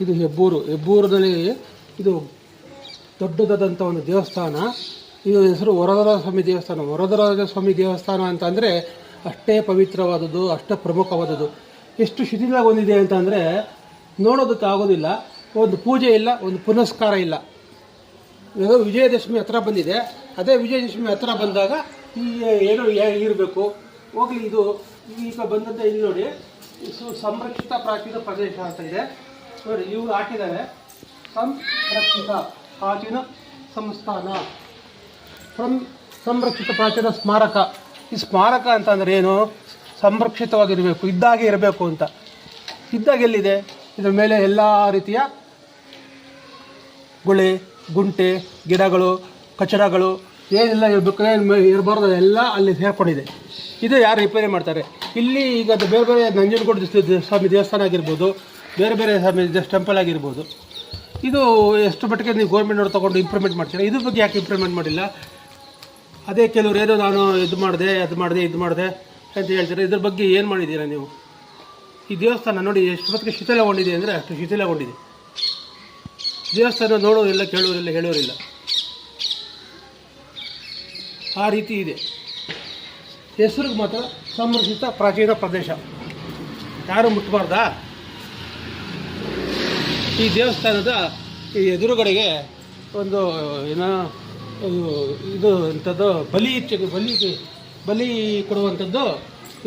ಇದು ಹೆಬ್ಬೂರು. ಹೆಬ್ಬೂರದಲ್ಲಿ ಇದು ದೊಡ್ಡದಾದಂಥ ಒಂದು ದೇವಸ್ಥಾನ. ಇದು ಹೆಸರು ವರದರಾಜ ಸ್ವಾಮಿ ದೇವಸ್ಥಾನ. ವರದರಾಜ ಸ್ವಾಮಿ ದೇವಸ್ಥಾನ ಅಂತಂದರೆ ಅಷ್ಟೇ ಪವಿತ್ರವಾದದ್ದು, ಅಷ್ಟೇ ಪ್ರಮುಖವಾದದ್ದು. ಎಷ್ಟು ಶಿಥಿಲಗೊಂಡಿದೆ ಅಂತಂದರೆ ನೋಡೋದಕ್ಕೆ ಆಗೋದಿಲ್ಲ ಒಂದು ಪೂಜೆ ಇಲ್ಲ, ಒಂದು ಪುನಸ್ಕಾರ ಇಲ್ಲ. ವಿಜಯದಶಮಿ ಹತ್ರ ಬಂದಿದೆ. ಅದೇ ವಿಜಯದಶಮಿ ಹತ್ರ ಬಂದಾಗ ಈ ಏನು ಇರಬೇಕು ಹೋಗಲಿ ಇದು. ಈಗ ಬಂದಂಥ ಇಲ್ಲಿ ನೋಡಿ. ಸಂರಕ್ಷಿತ ಪ್ರಾಚೀನ ಪ್ರದೇಶ ಅಂತ ಇದೆ. ನೋಡಿ ಇವ್ರು ಹಾಕಿದ್ದಾರೆ. ಸಂರಕ್ಷಿತ ಪ್ರಾಚೀನ ಸಂಸ್ಥಾನ. ಸಂ ಸಂರಕ್ಷಿತ ಪ್ರಾಚೀನ ಸ್ಮಾರಕ. ಈ ಸ್ಮಾರಕ ಅಂತಂದ್ರೆ ಏನು? ಸಂರಕ್ಷಿತವಾಗಿರಬೇಕು, ಇದ್ದಾಗೆ ಇರಬೇಕು ಅಂತ. ಇದ್ದಾಗ ಎಲ್ಲಿದೆ? ಇದ್ರ ಮೇಲೆ ಎಲ್ಲ ರೀತಿಯ ಗುಳೆ, ಗುಂಟೆ, ಗಿಡಗಳು, ಕಚಡಗಳು ಏನೆಲ್ಲ ಇರಬೇಕು, ಏನು ಇರಬಾರ್ದು ಎಲ್ಲ ಅಲ್ಲಿ ಸೇರ್ಕೊಂಡಿದೆ. ಇದು ಯಾರು ರಿಪೇರಿ ಮಾಡ್ತಾರೆ? ಇಲ್ಲಿ ಈಗ ಅದು ಬೇರೆ ಬೇರೆ ನಂಜನಗೂಡು ಸ್ವಾಮಿ ದೇವಸ್ಥಾನ ಆಗಿರ್ಬೋದು ಬೇರೆ ಬೇರೆ ಜಸ್ಟ್ ಟೆಂಪಲ್ ಆಗಿರ್ಬೋದು. ಇದು ಎಷ್ಟು ಮಟ್ಟಿಗೆ ನೀವು ಗೌರ್ಮೆಂಟ್ನವ್ರು ತೊಗೊಂಡು ಇಂಪ್ರೂವ್ಮೆಂಟ್ ಮಾಡ್ತೀರಾ? ಇದ್ರ ಬಗ್ಗೆ ಯಾಕೆ ಇಂಪ್ರೂವ್ಮೆಂಟ್ ಮಾಡಿಲ್ಲ? ಅದೇ ಕೆಲವರು ಏನೋ ನಾನು ಇದು ಮಾಡಿದೆ, ಅದು ಮಾಡಿದೆ, ಇದು ಮಾಡಿದೆ ಅಂತ ಹೇಳ್ತಾರೆ. ಇದ್ರ ಬಗ್ಗೆ ಏನು ಮಾಡಿದ್ದೀರಾ ನೀವು? ಈ ದೇವಸ್ಥಾನ ನೋಡಿ ಎಷ್ಟು ಮಟ್ಟಿಗೆ ಶಿಥಿಲಗೊಂಡಿದೆ ಅಂದರೆ ಅಷ್ಟು ಶಿಥಿಲಗೊಂಡಿದೆ. ದೇವಸ್ಥಾನ ನೋಡೋರಿಲ್ಲ, ಕೇಳೋರಿಲ್ಲ, ಹೇಳೋರಿಲ್ಲ. ಆ ರೀತಿ ಇದೆ. ಹೆಸರಿಗೆ ಮಾತ್ರ ಸಂರಕ್ಷಿತ ಪ್ರಾಚೀನ ಪ್ರದೇಶ. ಯಾರು ಮುಟ್ಟಬಾರ್ದಾ ಈ ದೇವಸ್ಥಾನದ ಈ ಎದುರುಗಡೆಗೆ ಒಂದು, ಏನೋ ಇದು ಅಂಥದ್ದು ಬಲಿ ಬಲಿ ಬಲಿ ಕೊಡುವಂಥದ್ದು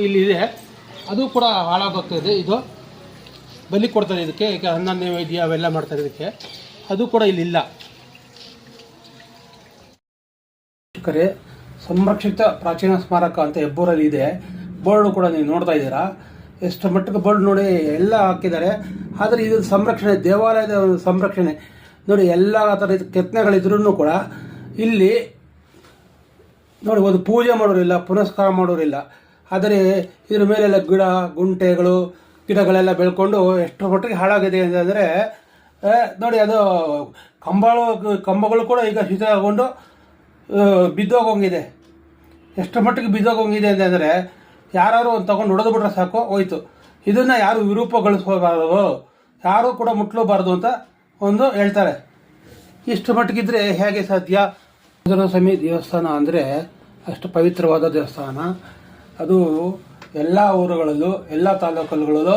ಇಲ್ಲಿದೆ ಅದು ಕೂಡ ಹಾಳಾಗೋಗ್ತಾಯಿದೆ ಇದು ಬಲಿ ಕೊಡ್ತಾರೆ ಇದಕ್ಕೆ, ಈಗ ಅನ್ನ ನೈವೇದ್ಯ ಅವೆಲ್ಲ ಮಾಡ್ತಾರೆ ಇದಕ್ಕೆ. ಅದು ಕೂಡ ಇಲ್ಲಿಲ್ಲ. ಸಂರಕ್ಷಿತ ಪ್ರಾಚೀನ ಸ್ಮಾರಕ ಅಂತ ಹೆಬ್ಬೂರಲ್ಲಿ ಇದೆ. ಬೋರ್ಡ್ ಕೂಡ ನೀವು ನೋಡ್ತಾ ಇದ್ದೀರಾ. ಎಷ್ಟು ಮಟ್ಟಕ್ಕೆ ಬೋರ್ಡ್ ನೋಡಿ ಎಲ್ಲ ಹಾಕಿದ್ದಾರೆ. ಆದರೆ ಇದು ಸಂರಕ್ಷಣೆ, ದೇವಾಲಯದ ಸಂರಕ್ಷಣೆ. ನೋಡಿ, ಎಲ್ಲ ಥರದ ಕೆತ್ತನೆಗಳಿದ್ರೂ ಕೂಡ ಇಲ್ಲಿ ನೋಡಿ, ಒಂದು ಪೂಜೆ ಮಾಡೋರಿಲ್ಲ, ಪುನಸ್ಕಾರ ಮಾಡೋರಿಲ್ಲ. ಆದರೆ ಇದ್ರ ಮೇಲೆಲ್ಲ ಗಿಡ, ಗುಂಟೆಗಳು, ಗಿಡಗಳೆಲ್ಲ ಬೆಳ್ಕೊಂಡು ಎಷ್ಟು ಮಟ್ಟಿಗೆ ಹಾಳಾಗಿದೆ ಅಂತಂದರೆ ನೋಡಿ, ಅದು ಕಂಬಗಳು ಕಂಬಗಳು ಕೂಡ ಈಗ ಶಿಥಿಲಗೊಂಡು ಬಿದ್ದೋಗೋಂಗಿದೆ. ಎಷ್ಟು ಮಟ್ಟಿಗೆ ಬಿದ್ದೋಗೋಂಗಿದೆ ಅಂತಂದರೆ ಯಾರು ಒಂದು ತಗೊಂಡು ಹೊಡೆದು ಬಿಟ್ರೆ ಸಾಕು, ಹೋಯ್ತು. ಇದನ್ನು ಯಾರು ವಿರೂಪಗೊಳಿಸ್ಕೋಬಾರದು? ಯಾರೂ ಕೂಡ ಮುಟ್ಲೂಬಾರ್ದು ಅಂತ ಒಂದು ಹೇಳ್ತಾರೆ. ಇಷ್ಟು ಮಟ್ಟಿಗಿದ್ರೆ ಹೇಗೆ ಸಾಧ್ಯ? ಸ್ವಾಮಿ ದೇವಸ್ಥಾನ ಅಂದರೆ ಅಷ್ಟು ಪವಿತ್ರವಾದ ದೇವಸ್ಥಾನ. ಅದು ಎಲ್ಲ ಊರುಗಳಲ್ಲೂ, ಎಲ್ಲ ತಾಲೂಕುಗಳಲ್ಲೂ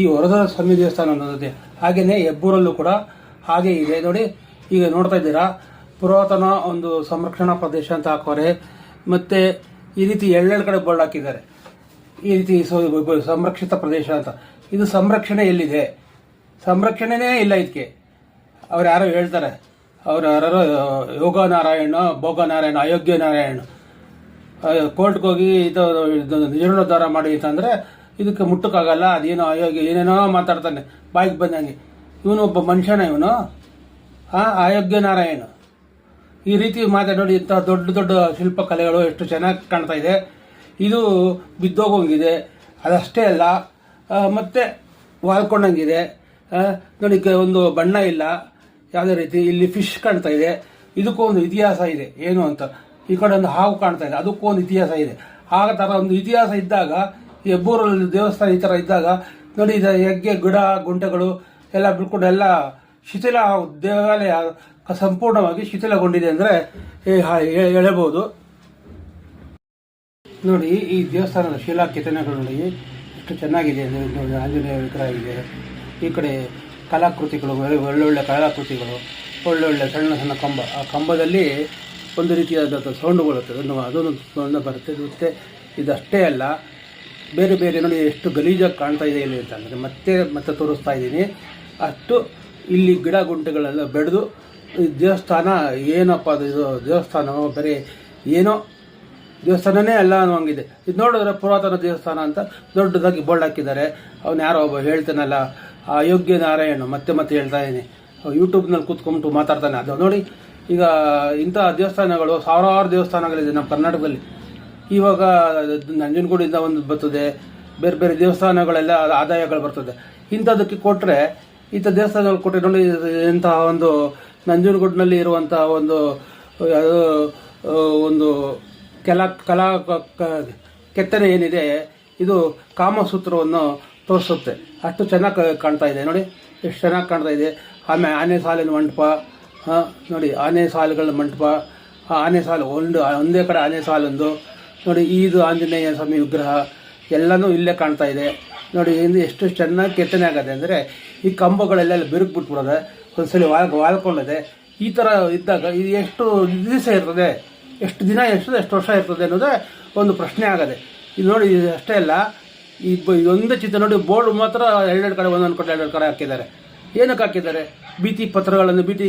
ಈ ವರದರ ಸ್ವಾಮಿ ದೇವಸ್ಥಾನ ಅನ್ನೋದಿದೆ. ಹಾಗೆಯೇ ಹೆಬ್ಬೂರಲ್ಲೂ ಕೂಡ ಹಾಗೆ ಇದೆ. ನೋಡಿ, ಈಗ ನೋಡ್ತಾ ಇದ್ದೀರಾ? ಪುರಾತನ ಒಂದು ಸಂರಕ್ಷಣಾ ಪ್ರದೇಶ ಅಂತ ಹಾಕೋರೆ. ಮತ್ತು ಈ ರೀತಿ ಎಳ್ಳೆರಡು ಕಡೆ ಬೋರ್ಡ್ ಹಾಕಿದ್ದಾರೆ. ಈ ರೀತಿ ಸಂರಕ್ಷಿತ ಪ್ರದೇಶ ಅಂತ. ಇದು ಸಂರಕ್ಷಣೆ ಎಲ್ಲಿದೆ? ಸಂರಕ್ಷಣೆನೇ ಇಲ್ಲ ಇದಕ್ಕೆ ಅವ್ರು ಯಾರೋ ಹೇಳ್ತಾರೆ. ಅವ್ರು ಯಾರೋ ಯೋಗ ನಾರಾಯಣ ಭೋಗ ನಾರಾಯಣ ಅಯೋಗ್ಯ ನಾರಾಯಣ ಕೋರ್ಟ್ಗೆ ಹೋಗಿ ಇದು ಜೀರ್ಣೋದ್ಧಾರ ಮಾಡಿ ಅಂತಂದರೆ ಇದಕ್ಕೆ ಮುಟ್ಟಕ್ಕಾಗಲ್ಲ. ಅದೇನೋ ಅಯೋಗ್ಯ, ಏನೇನೋ ಮಾತಾಡ್ತಾನೆ. ಬಾಯಿಗೆ ಬಂದಂಗೆ. ಇವನು ಒಬ್ಬ ಮನುಷ್ಯನ ಇವನು. ಹಾಂ ಅಯೋಗ್ಯ ನಾರಾಯಣ ಈ ರೀತಿ ಮಾತಾಡಿ, ಇಂಥ ದೊಡ್ಡ ದೊಡ್ಡ ಶಿಲ್ಪಕಲೆಗಳು ಎಷ್ಟು ಚೆನ್ನಾಗಿ ಕಾಣ್ತಾ ಇದೆ. ಇದು ಬಿದ್ದೋಗೋಂಗಿದೆ ಅದಷ್ಟೇ ಅಲ್ಲ ಮತ್ತು ವಾಲ್ಕೊಂಡಂಗಿದೆ. ಕ- ಒಂದು ಬಣ್ಣ ಇಲ್ಲ. ಯಾವುದೇ ರೀತಿ ಇಲ್ಲಿ ಫಿಶ್ ಕಾಣ್ತಾ ಇದೆ. ಇದಕ್ಕೂ ಒಂದು ಇತಿಹಾಸ ಇದೆ. ಏನು ಅಂತ. ಈ ಕಡೆ ಒಂದು ಹಾವು ಕಾಣ್ತಾ ಇದೆ. ಅದಕ್ಕೂ ಒಂದು ಇತಿಹಾಸ ಇದೆ. ಆಗ ಥರ ಒಂದು ಇತಿಹಾಸ ಇದ್ದಾಗ ಹೆಬ್ಬೂರಲ್ಲಿ ದೇವಸ್ಥಾನ ಈ ಥರ ಇದ್ದಾಗ, ನೋಡಿ ಹೆಗ್ಗೆ, ಗಿಡ, ಗುಂಟೆಗಳು ಎಲ್ಲ ಬಿಡ್ಕೊಂಡು ಎಲ್ಲ ಶಿಥಿಲ, ದೇವಾಲಯ ಸಂಪೂರ್ಣವಾಗಿ ಶಿಥಿಲಗೊಂಡಿದೆ ಅಂದರೆ ಹೇಳಬಹುದು ನೋಡಿ, ಈ ದೇವಸ್ಥಾನದ ಶಿಲಾ ಕೆತ್ತನೆಗಳು ನೋಡಿ, ಎಷ್ಟು ಚೆನ್ನಾಗಿದೆ ನೋಡಿ, ಆಂಜನೇಯ ವಿಗ್ರಹ ಇದೆ. ಈ ಕಡೆ ಕಲಾಕೃತಿಗಳು, ಒಳ್ಳೆ- ಒಳ್ಳೊಳ್ಳೆ ಕಲಾಕೃತಿಗಳು, ಒಳ್ಳೊಳ್ಳೆ ಸಣ್ಣ ಸಣ್ಣ ಕಂಬ. ಆ ಕಂಬದಲ್ಲಿ ಒಂದು ರೀತಿಯಾದ ಸೌಂಡ್ ಬರುತ್ತೆ. ಅದನ್ನು ಅದೊಂದು ಸೌಂಡ್ ಬರುತ್ತೆ. ಮತ್ತು ಇದಷ್ಟೇ ಅಲ್ಲ, ಬೇರೆ ಬೇರೆ ನೋಡಿ ಎಷ್ಟು ಗಲೀಜಾಗಿ ಕಾಣ್ತಾ ಇದೆ ಇಲ್ಲಿ ಅಂತಂದರೆ ಮತ್ತೆ ಮತ್ತೆ ತೋರಿಸ್ತಾ ಇದ್ದೀನಿ. ಅಷ್ಟು ಇಲ್ಲಿ ಗಿಡ ಗುಂಟೆಗಳೆಲ್ಲ ಬೆಳೆದು ಈ ದೇವಸ್ಥಾನ ಏನಪ್ಪ ಅದು, ಇದು ದೇವಸ್ಥಾನ ಬರೀ ಏನೋ ದೇವಸ್ಥಾನನೇ ಅಲ್ಲ ಅನ್ನೋಂಗಿದೆ ಇದು ನೋಡಿದ್ರೆ ಪುರಾತನ ದೇವಸ್ಥಾನ ಅಂತ ದೊಡ್ಡದಾಗಿ ಬೋರ್ಡ್ ಹಾಕಿದ್ದಾರೆ. ಅವನು ಯಾರೋ ಒಬ್ಬ ಹೇಳ್ತಾನಲ್ಲ ಅಯೋಗ್ಯ ನಾರಾಯಣ ಮತ್ತೆ ಮತ್ತೆ ಹೇಳ್ತಾ ಇದ್ದೀನಿ. ಯೂಟ್ಯೂಬ್ನಲ್ಲಿ ಕೂತ್ಕೊಂಬಿಟ್ಟು ಮಾತಾಡ್ತಾನೆ. ಅದು ನೋಡಿ, ಈಗ ಇಂಥ ದೇವಸ್ಥಾನಗಳು ಸಾವಿರಾರು ದೇವಸ್ಥಾನಗಳಿದೆ ನಮ್ಮ ಕರ್ನಾಟಕದಲ್ಲಿ. ಇವಾಗ ನಂಜನಗೂಡಿಂದ ಒಂದು ಬರ್ತದೆ, ಬೇರೆ ಬೇರೆ ದೇವಸ್ಥಾನಗಳೆಲ್ಲ ಆದಾಯಗಳು ಬರ್ತದೆ. ಇಂಥದಕ್ಕೆ ಕೊಟ್ಟರೆ ಇಂಥ ದೇವಸ್ಥಾನಗಳು ಕೊಟ್ಟರೆ ನೋಡಿ ಇಂತಹ ಒಂದು ನಂಜನಗೂಡಿನಲ್ಲಿ ಇರುವಂತಹ ಒಂದು ಒಂದು ಕೆಲ ಕಲಾ ಕೆತ್ತನೆ ಏನಿದೆ, ಇದು ಕಾಮಸೂತ್ರವನ್ನು ತೋರಿಸುತ್ತೆ. ಅಷ್ಟು ಚೆನ್ನಾಗಿ ಕಾಣ್ತಾ ಇದೆ. ನೋಡಿ, ಎಷ್ಟು ಚೆನ್ನಾಗಿ ಕಾಣ್ತಾ ಇದೆ. ಆಮೇಲೆ ಆನೆ ಸಾಲಿನ ಮಂಟಪ ನೋಡಿ, ಆನೆ ಸಾಲುಗಳ ಮಂಟಪ ಆನೆ ಸಾಲು ಒಂದು, ಒಂದೇ ಕಡೆ ಆನೆ ಸಾಲೊಂದು. ನೋಡಿ, ಈದು ಆಂಜನೇಯ ಸ್ವಾಮಿ ವಿಗ್ರಹ, ಎಲ್ಲನೂ ಇಲ್ಲೇ ಕಾಣ್ತಾ ಇದೆ. ನೋಡಿ, ಇಂದು ಎಷ್ಟು ಚೆನ್ನಾಗಿ ಕೆತ್ತನೆ ಆಗದೆ ಅಂದರೆ, ಈ ಕಂಬಗಳೆಲ್ಲ ಬಿರುಕು ಬಿಟ್ಬಿಡೋದೆ ಒಂದ್ಸಲಿ ವಾಲ್, ವಾಲ್ಕೊಂಡಿದೆ. ಈ ಥರ ಇದ್ದಾಗ ಇದು ಎಷ್ಟು ದಿವಸ ಇರ್ತದೆ? ಎಷ್ಟು ದಿನ ಎಷ್ಟು ಎಷ್ಟು ವರ್ಷ ಇರ್ತದೆ ಅನ್ನೋದೇ ಒಂದು ಪ್ರಶ್ನೆ ಆಗದೆ. ಇದು ನೋಡಿ ಅಷ್ಟೇ ಅಲ್ಲ, ಈ ಇದೊಂದೇ ಚಿತ್ರ ನೋಡಿ, ಬೋರ್ಡ್ ಮಾತ್ರ ಎರಡೆರಡು ಕಡೆ, ಒಂದೊಂದು ಕಡೆ, ಎರಡೆರಡು ಕಡೆ ಹಾಕಿದ್ದಾರೆ. ಏನಕ್ಕೆ ಹಾಕಿದ್ದಾರೆ? ಬೀತಿ ಪತ್ರಗಳನ್ನು, ಬೀತಿ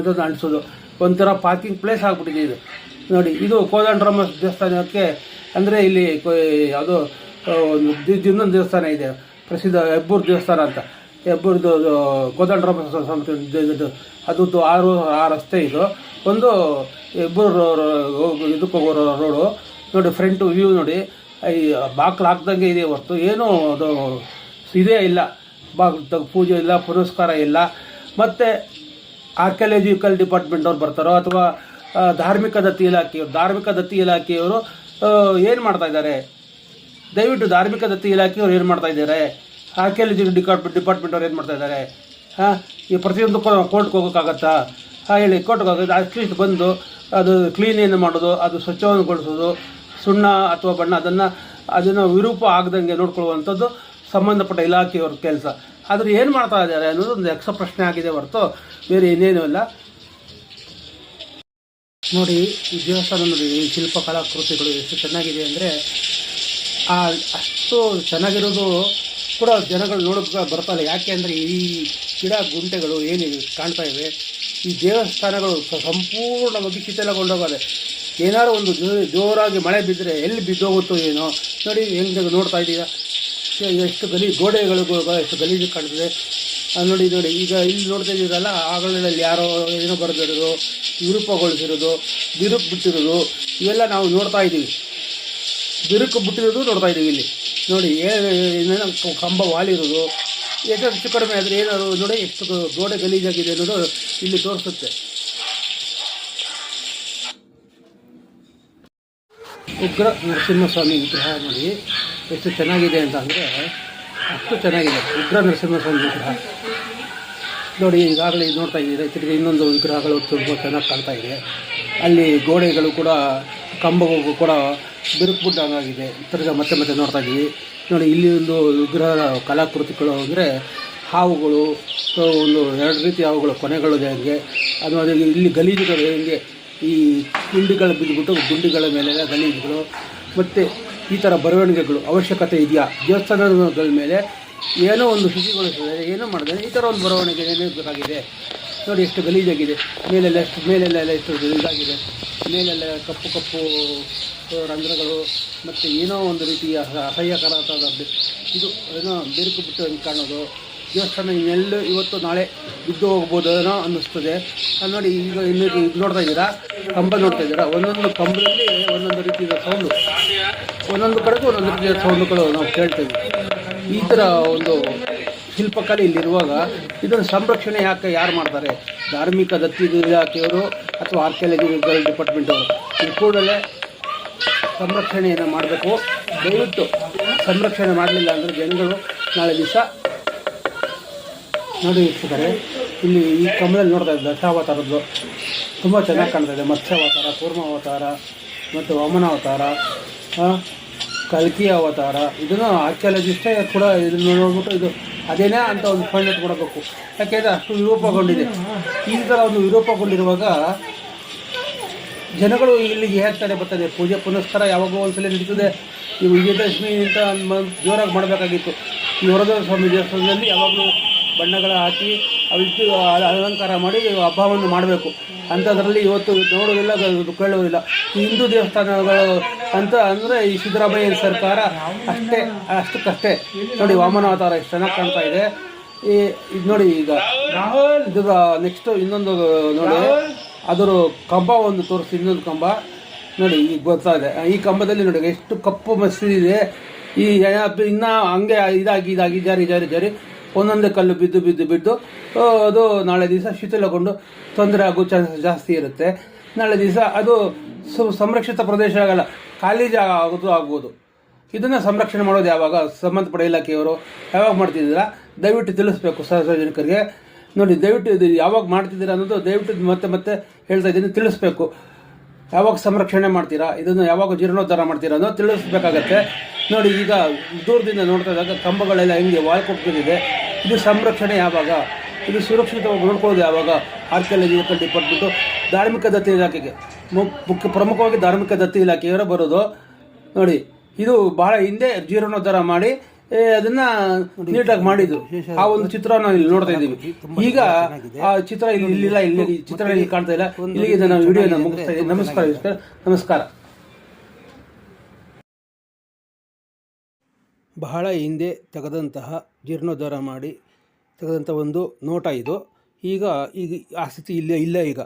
ಇದನ್ನು ಅಂಟಿಸೋದು. ಒಂಥರ ಪಾರ್ಕಿಂಗ್ ಪ್ಲೇಸ್ ಆಗಿಬಿಟ್ಟಿದೆ ಇದು. ನೋಡಿ, ಇದು ಕೋದಂಡರಾಮ ದೇವಸ್ಥಾನಕ್ಕೆ, ಅಂದರೆ ಇಲ್ಲಿ ಯಾವುದು ಒಂದು ಇನ್ನೊಂದು ದೇವಸ್ಥಾನ ಇದೆ. ಪ್ರಸಿದ್ಧ ಹೆಬ್ಬೂರು ದೇವಸ್ಥಾನ ಅಂತ. ಕೋದಂಡರಾಮ ಸಂಸ್ಥೆ ಇದು ಅದು ಆರು, ಆ ರಸ್ತೆ ಇದು. ಒಂದು, ಇಬ್ಬರು ಇದಕ್ಕೆ ಹೋಗೋರು ರೋಡು. ನೋಡಿ ಫ್ರಂಟ್ ವ್ಯೂ ನೋಡಿ, ಈ ಬಾಕ್ಲು ಹಾಕ್ದಂಗೆ ಇದೆ ಹೊರತು. ಏನೂ ಅದು, ಇದೇ ಇಲ್ಲ. ಬಾಗಿಲು ಪೂಜೆ ಇಲ್ಲ, ಪುರಸ್ಕಾರ ಇಲ್ಲ. ಮತ್ತು ಆರ್ಕಿಯಾಲಜಿಕಲ್ ಡಿಪಾರ್ಟ್ಮೆಂಟ್ ಅವ್ರು ಬರ್ತಾರೋ, ಅಥವಾ ಧಾರ್ಮಿಕ ದತ್ತಿ ಇಲಾಖೆಯವರು ಧಾರ್ಮಿಕ ದತ್ತಿ ಇಲಾಖೆಯವರು ಏನು ಮಾಡ್ತಾ ಇದ್ದಾರೆ? ದಯವಿಟ್ಟು ಧಾರ್ಮಿಕ ದತ್ತಿ ಇಲಾಖೆಯವರು ಏನು ಮಾಡ್ತಾ ಇದ್ದಾರೆ? ಆರ್ಕಿಯಾಲಜಿ ಡಿಪಾರ್ಟ್ಮೆಂಟ್ ಡಿಪಾರ್ಟ್ಮೆಂಟ್ ಅವ್ರು ಏನು ಮಾಡ್ತಾ ಇದ್ದಾರೆ? ಹಾಂ, ಈ ಪ್ರತಿಯೊಂದು ಕೋರ್ಟ್ಗೆ ಹೋಗೋಕ್ಕಾಗತ್ತಾ? ಹಾಂ, ಹೇಳಿ, ಕೋರ್ಟ್ಗೆ ಹೋಗೋದು ಅಟ್ಲೀಸ್ಟ್ ಬಂದು ಅದು ಕ್ಲೀನ್ ಏನು ಮಾಡೋದು, ಅದು ಸ್ವಚ್ಛವನ್ನುಗೊಳಿಸೋದು ಸುಣ್ಣ ಅಥವಾ ಬಣ್ಣ, ಅದನ್ನು ಅದನ್ನು ವಿರೂಪ ಆಗದಂಗೆ ನೋಡ್ಕೊಳ್ಳುವಂಥದ್ದು ಸಂಬಂಧಪಟ್ಟ ಇಲಾಖೆಯವ್ರ ಕೆಲಸ. ಆದರೆ ಏನು ಮಾಡ್ತಾ ಇದ್ದಾರೆ ಅನ್ನೋದು ಒಂದು ಯಕ್ಷ ಪ್ರಶ್ನೆ ಆಗಿದೆ ಹೊರತು ಬೇರೆ ಇನ್ನೇನೂ ಇಲ್ಲ. ನೋಡಿ, ಈ ದೇವಸ್ಥಾನ ನೋಡಿ, ಈ ಶಿಲ್ಪಕಲಾಕೃತಿಗಳು ಎಷ್ಟು ಚೆನ್ನಾಗಿದೆ ಅಂದರೆ ಅಷ್ಟು ಚೆನ್ನಾಗಿರೋದು ಕೂಡ ಜನಗಳು ನೋಡೋಕೆ ಇಲ್ಲ. ಯಾಕೆ ಅಂದರೆ ಈ ಗಿಡ ಗುಂಟೆಗಳು ಏನಿವೆ ಕಾಣ್ತಾ ಇವೆ. ಈ ದೇವಸ್ಥಾನಗಳು ಸಂಪೂರ್ಣವಾಗಿ ಶಿಥಿಲಗೊಂಡೋಗದೆ. ಏನಾದ್ರು ಒಂದು ಜೋರಾಗಿ ಮಳೆ ಬಿದ್ದರೆ ಎಲ್ಲಿ ಬಿದ್ದೋಗುತ್ತೋ ಏನೋ. ನೋಡಿ, ಹೆಂಗೆ ನೋಡ್ತಾ ಇದ್ದೀರಾ? ಎಷ್ಟು ಗಲಿ ಗೋಡೆಗಳು ಎಷ್ಟು ಗಲೀಜು ಕಾಣ್ತದೆ. ನೋಡಿ ನೋಡಿ, ಈಗ ಇಲ್ಲಿ ನೋಡ್ತಾ ಇದ್ದೀರಲ್ಲ ಆಗಳಲ್ಲಿ ಯಾರೋ ಏನೋ ಬರೆದಿರೋದು, ವಿರೂಪಗೊಳಿಸಿರೋದು, ಬಿರುಕು ಬಿಟ್ಟಿರೋದು, ಇವೆಲ್ಲ ನಾವು ನೋಡ್ತಾ ಇದ್ದೀವಿ. ಬಿರುಕು ಬಿಟ್ಟಿರೋದು ನೋಡ್ತಾ ಇದ್ದೀವಿ ಇಲ್ಲಿ. ನೋಡಿ ಏನೇನೋ ಕಂಬ ವಾಲಿರೋದು. ಎಷ್ಟು ಹೆಚ್ಚು ಕಡಿಮೆ ಆದರೆ ಏನಾದ್ರು ನೋಡಿ, ಎಷ್ಟು ಗೋಡೆ ಗಲೀಜಾಗಿದೆ ಅನ್ನೋದು ಇಲ್ಲಿ ತೋರಿಸುತ್ತೆ. ಉಗ್ರ ನರಸಿಂಹಸ್ವಾಮಿ ವಿಗ್ರಹ ನೋಡಿ, ಎಷ್ಟು ಚೆನ್ನಾಗಿದೆ ಅಂತ ಅಂದರೆ, ಅಷ್ಟು ಚೆನ್ನಾಗಿದೆ. ಉಗ್ರ ನರಸಿಂಹಸ್ವಾಮಿ ವಿಗ್ರಹ. ನೋಡಿ, ಈಗಾಗಲೇ ನೋಡ್ತಾ ಇದ್ದೀರಾ ತಿರುಗಿ ಇನ್ನೊಂದು ವಿಗ್ರಹಗಳು ತುಂಬ ಚೆನ್ನಾಗಿ ಕಾಣ್ತಾ ಇದೆ. ಅಲ್ಲಿ ಗೋಡೆಗಳು ಕೂಡ ಕಂಬಗಳು ಕೂಡ ಬಿರುಕು ಬಿಟ್ಟಂಗಾಗಿದೆ ತಿರ್ಗಾ ಮತ್ತೆ ಮತ್ತೆ ನೋಡ್ತಾ ಇದ್ದೀವಿ. ನೋಡಿ, ಇಲ್ಲಿ ಒಂದು ವಿಗ್ರಹ ಕಲಾಕೃತಿಗಳು ಅಂದರೆ ಹಾವುಗಳು ಒಂದು ಎರಡು ರೀತಿ ಹಾವುಗಳು, ಕೊನೆಗಳು ಇದೆ ಹಂಗೆ. ಅದು ಅದೇ ಇಲ್ಲಿ ಗಲೀಜುಗಳು ಹೇಗೆ, ಈ ಗುಂಡಿಗಳು ಬಿದ್ದುಬಿಟ್ಟು ಗುಂಡಿಗಳ ಮೇಲೆ ಗಲೀಜುಗಳು. ಮತ್ತು ಈ ಥರ ಬರವಣಿಗೆಗಳು ಅವಶ್ಯಕತೆ ಇದೆಯಾ? ದೇವಸ್ಥಾನಗಳ ಮೇಲೆ ಏನೋ ಒಂದು ಶುಚಿಗೊಳಿಸಿದರೆ ಏನೋ ಮಾಡಿದರೆ ಈ ಥರ ಒಂದು ಬರವಣಿಗೆ ಏನೇ ಬೇಕಾಗಿದೆ. ನೋಡಿ, ಎಷ್ಟು ಗಲೀಜಾಗಿದೆ. ಮೇಲೆಲ್ಲ ಎಷ್ಟು, ಮೇಲೆಲ್ಲ ಎಲ್ಲ ಎಷ್ಟು ಇದಾಗಿದೆ. ಮೇಲೆಲ್ಲ ಕಪ್ಪು ಕಪ್ಪು ರಂಧ್ರಗಳು ಮತ್ತು ಏನೋ ಒಂದು ರೀತಿಯ ಅಸಹ್ಯಕರ ಇದು ಏನೋ ಬಿರುಕು ಬಿಟ್ಟು ಹಂಗೆ ಕಾಣೋದು? ದೇವಸ್ಥಾನ ಇನ್ನೆಲ್ಲೂ ಇವತ್ತು ನಾಳೆ ಬಿದ್ದು ಹೋಗ್ಬೋದೇನೋ ಅನ್ನಿಸ್ತದೆ. ಅದು ನೋಡಿ ಈಗ ಇನ್ನು ಇದು ನೋಡ್ತಾ ಇದ್ದೀರಾ? ಕಂಬ ನೋಡ್ತಾ ಇದ್ದೀರಾ? ಒಂದೊಂದು ಕಂಬದಲ್ಲಿ ಒಂದೊಂದು ರೀತಿಯ ಸೌಂಡು ಒಂದೊಂದು ಕಡೆಗೂ ಒಂದೊಂದು ರೀತಿಯ ಸೌಂಡುಗಳು ನಾವು ಕೇಳ್ತೇವೆ ಈ ಥರ ಒಂದು ಶಿಲ್ಪಕಲೆ ಇಲ್ಲಿರುವಾಗ ಇದನ್ನು ಸಂರಕ್ಷಣೆ ಯಾಕೆ ಯಾರು ಮಾಡ್ತಾರೆ? ಧಾರ್ಮಿಕ ದತ್ತಿ ಇಲಾಖೆಯವರು ಅಥವಾ ಆರ್ಕಿಯಾಲಜಿಕಲ್ ಡಿಪಾರ್ಟ್ಮೆಂಟ್ ಅವರು. ಈ ಕೂಡಲೇ ಸಂರಕ್ಷಣೆಯನ್ನು ಮಾಡಬೇಕು. ದಯವಿಟ್ಟು ಸಂರಕ್ಷಣೆ ಮಾಡಲಿಲ್ಲ ಅಂದರೆ ಜನಗಳು ನಾಳೆ ದಿವಸ ನೋಡಿ ವೀಕ್ಷಕರೇ ಇಲ್ಲಿ ಈ ಕಂಬದಲ್ಲಿ ನೋಡ್ತಾ ಇದ್ದ ದಶಾವತಾರದ್ದು ತುಂಬ ಚೆನ್ನಾಗಿ ಕಾಣ್ತಾ ಇದೆ. ಮತ್ಸ್ಯಾವತಾರ, ಕೂರ್ಮಾವತಾರ ಮತ್ತು ವಾಮನಾವತಾರ ಕಲ್ಕಿ ಅವತಾರ ಇದನ್ನು ಆರ್ಕಿಯಾಲಜಿಸ್ಟೇ ಕೂಡ ಇದನ್ನು ನೋಡ್ಬಿಟ್ಟು ಇದು ಅದೇನೇ ಅಂತ ಒಂದು ಪಾಯಿಂಟ್ ಕೊಡಬೇಕು. ಯಾಕೆಂದರೆ ಅಷ್ಟು ವಿರೂಪಗೊಂಡಿದೆ. ಈ ಥರ ಒಂದು ವಿರೂಪಗೊಂಡಿರುವಾಗ ಜನಗಳು ಇಲ್ಲಿಗೆ ಹೇಳ್ತಾರೆ ಬರ್ತದೆ, ಪೂಜೆ ಪುನಸ್ಕಾರ ಯಾವಾಗೋ ಒಂದ್ಸಲ ನಡೀತದೆ. ಈ ವಿಜಯದಶಮಿ ಅಂತ ಜೋರಾಗಿ ಮಾಡಬೇಕಾಗಿತ್ತು. ಈ ವರದ ಸ್ವಾಮಿ ದೇವಸ್ಥಾನದಲ್ಲಿ ಯಾವಾಗಲೂ ಬಣ್ಣಗಳ ಹಾಕಿ ಅಲ- ಅಲಂಕಾರ ಮಾಡಿ ಹಬ್ಬವನ್ನು ಮಾಡಬೇಕು. ಅಂಥದ್ರಲ್ಲಿ ಇವತ್ತು ನೋಡೋದಿಲ್ಲ ಕೇಳೋದಿಲ್ಲ ಹಿಂದೂ ದೇವಸ್ಥಾನಗಳು ಅಂತ ಅಂದರೆ ಈ ಸಿದ್ದರಾಮಯ್ಯ ಸರ್ಕಾರ ಅಷ್ಟೇ ಅಷ್ಟಕ್ಕಷ್ಟೇ ನೋಡಿ ವಾಮನಾವತಾರ ಎಷ್ಟು ಚೆನ್ನಾಗಿ ಕಾಣ್ತಾ ಇದೆ. ಈ ಇದು ನೋಡಿ ಈಗ. ಇದು ನೆಕ್ಸ್ಟ್ ಇನ್ನೊಂದು ನೋಡಿ ಅದರ ಕಂಬ ಒಂದು ತೋರಿಸಿ ಇನ್ನೊಂದು ಕಂಬ. ನೋಡಿ ಈಗ ಗೊತ್ತಾ ಇದೆ. ಈ ಕಂಬದಲ್ಲಿ ನೋಡಿ ಎಷ್ಟು ಕಪ್ಪು ಮಸೀದಿದೆ ಈ ಇನ್ನ ಹಂಗೆ ಇದಾಗಿ ಇದಾಗಿ ಜಾರಿ ಜಾರಿ ಜಾರಿ. ಒಂದೊಂದೇ ಕಲ್ಲು ಬಿದ್ದು ಬಿದ್ದು ಬಿದ್ದು. ಅದು ನಾಳೆ ದಿವಸ ಶಿಥಿಲಗೊಂಡು ತೊಂದರೆ ಆಗೋ ಚಾನ್ಸಸ್ ಜಾಸ್ತಿ ಇರುತ್ತೆ. ನಾಳೆ ದಿವಸ ಅದು ಸು ಸಂರಕ್ಷಿತ ಪ್ರದೇಶ ಆಗಲ್ಲ. ಖಾಲಿ ಜಾಗ ಆಗೋದು ಆಗ್ಬೋದು ಇದನ್ನು ಸಂರಕ್ಷಣೆ ಮಾಡೋದು ಯಾವಾಗ? ಸಂಬಂಧಪಟ್ಟ ಇಲಾಖೆಯವರು ಯಾವಾಗ ಮಾಡ್ತಿದ್ದೀರಾ? ದಯವಿಟ್ಟು ತಿಳಿಸ್ಬೇಕು ಸಾರ್ವಜನಿಕರಿಗೆ ನೋಡಿ, ದಯವಿಟ್ಟು ಇದು ಯಾವಾಗ ಮಾಡ್ತಿದ್ದೀರಾ ಅನ್ನೋದು ದಯವಿಟ್ಟು ಮತ್ತೆ ಮತ್ತೆ ಹೇಳ್ತಾ ಇದ್ದೀನಿ, ತಿಳಿಸ್ಬೇಕು. ಯಾವಾಗ ಸಂರಕ್ಷಣೆ ಮಾಡ್ತೀರಾ? ಇದನ್ನು ಯಾವಾಗ ಜೀರ್ಣೋದ್ಧಾರ ಮಾಡ್ತೀರಾ ಅನ್ನೋದು ತಿಳಿಸ್ಬೇಕಾಗತ್ತೆ. ನೋಡಿ, ಈಗ ದೂರದಿಂದ ನೋಡ್ತಾ ಇದ್ದಾಗ ಕಂಬಗಳೆಲ್ಲ ಹೆಂಗೆ ವಾಯು ಕೊಟ್ಟಿದೆ ಇದು ಸಂರಕ್ಷಣೆ ಯಾವಾಗ? ಇದು ಸುರಕ್ಷಿತವಾಗಿ ನೋಡ್ಕೊಳ್ಳೋದು ಯಾವಾಗ? ಆರ್ಕಿಯಾಲಜಿ ಡಿಪಾರ್ಟ್ಮೆಂಟು ಧಾರ್ಮಿಕ ದತ್ತಿ ಇಲಾಖೆಗೆ. ಮುಖ್ಯ ಪ್ರಮುಖವಾಗಿ ಧಾರ್ಮಿಕ ದತ್ತಿ ಇಲಾಖೆಯವರು ಬರೋದು. ನೋಡಿ ಇದು ಬಹಳ ಹಿಂದೆ ಜೀರ್ಣೋದ್ಧಾರ ಮಾಡಿ ಅದನ್ನ ನೀಟಾಗಿ ಮಾಡಿದ್ರು ಆ ಒಂದು ಚಿತ್ರ ನಾವು ಇಲ್ಲಿ ನೋಡ್ತಾ ಇದ್ದೀವಿ. ಈಗ ಆ ಚಿತ್ರ ಇಲ್ಲಿ ಇಲ್ಲಿಲ್ಲ ಇಲ್ಲಿ ಚಿತ್ರ ಇಲ್ಲಿ ಕಾಣ್ತಾ ಇಲ್ಲ. ಇಲ್ಲಿ ನಾವು ವಿಡಿಯೋ ಮುಗಿಸ್ತಾ ಇದ್ದೀವಿ ನಮಸ್ಕಾರ. ನಮಸ್ಕಾರ. ಬಹಳ ಹಿಂದೆ ತೆಗೆದಂತಹ ಜೀರ್ಣೋದ್ಧಾರ ಮಾಡಿ ತೆಗೆದಂಥ ಒಂದು ನೋಟ ಇದು. ಈಗ ಈಗ ಆ ಸ್ಥಿತಿ ಇಲ್ಲೇ ಇಲ್ಲ ಈಗ.